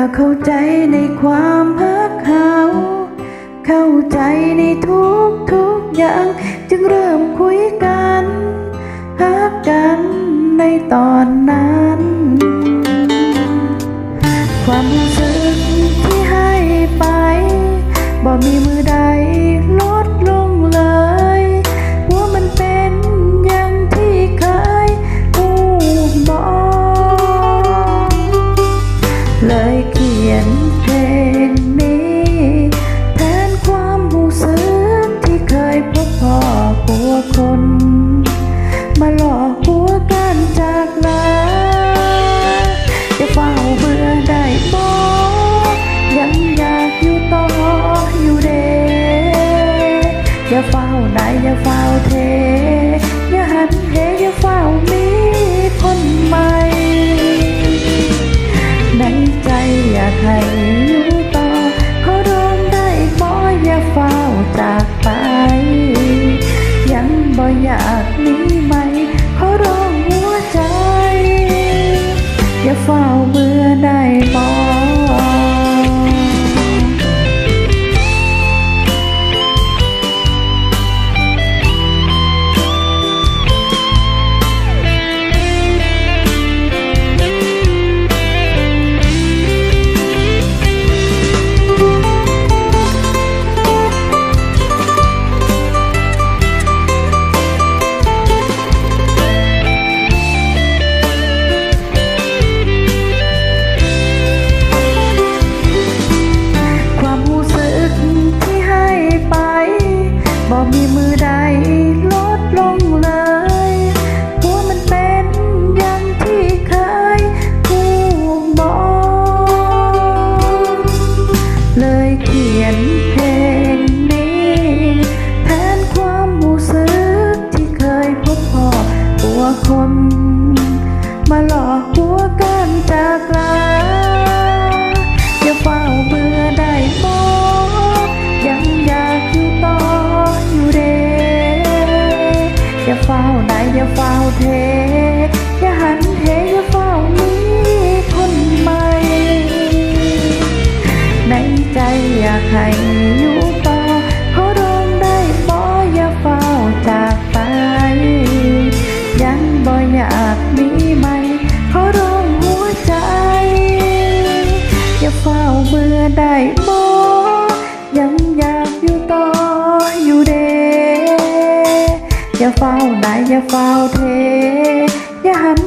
็เข้าใจในความฮักเขา เข้าใจในทุกทุกๆอย่าง จึงเริ่มคุยกันฮักกันในตอนนั้น ความรู้สึกที่ให้ไป บ่มีมือใดลด เลยเขียนเพลงนี้แทนความรู้สึกที่เคยพบพ่อกลัวคน มาหลอกหัวกันจากลาจะเฝ้าเบื่อได้บอกยังอยากอยู่ต่ออยู่เดอย่าเฝ้าไหนอย่าเฝ้าเท อย่าหันเหอย่าเฝ้ามีคนใหม่ ให้อยู่ต่อขอร้องได้บ่อย่าเฝ้าจากไป ยังบ่อยากหนีไหมขอร้องหัวใจ อย่าเฝ้าเบื่อได้บ่ มีมือใดลดลงเลยหัวมันเป็นอย่างที่เคยพูดบอก เลยเขียนเพลงนี้ แทนความรู้สึกที่เคยพบพ่อตัวคน มาหลอกหัวกันจากลา อย่าเฝ้าเท อย่าหันเหอย่าเฝ้ามีคนใหม่ ในใจอยากให้อยู่ต่อขอร้องได้บ่อย่าเฝ้าจากไป ยังบ่อยากมีไหม่ขอร้องหัวใจ อย่าเฝ้าเบื่อได้บ่ ฝ้าไหนอย่าเฝ้าเท อย่าหัน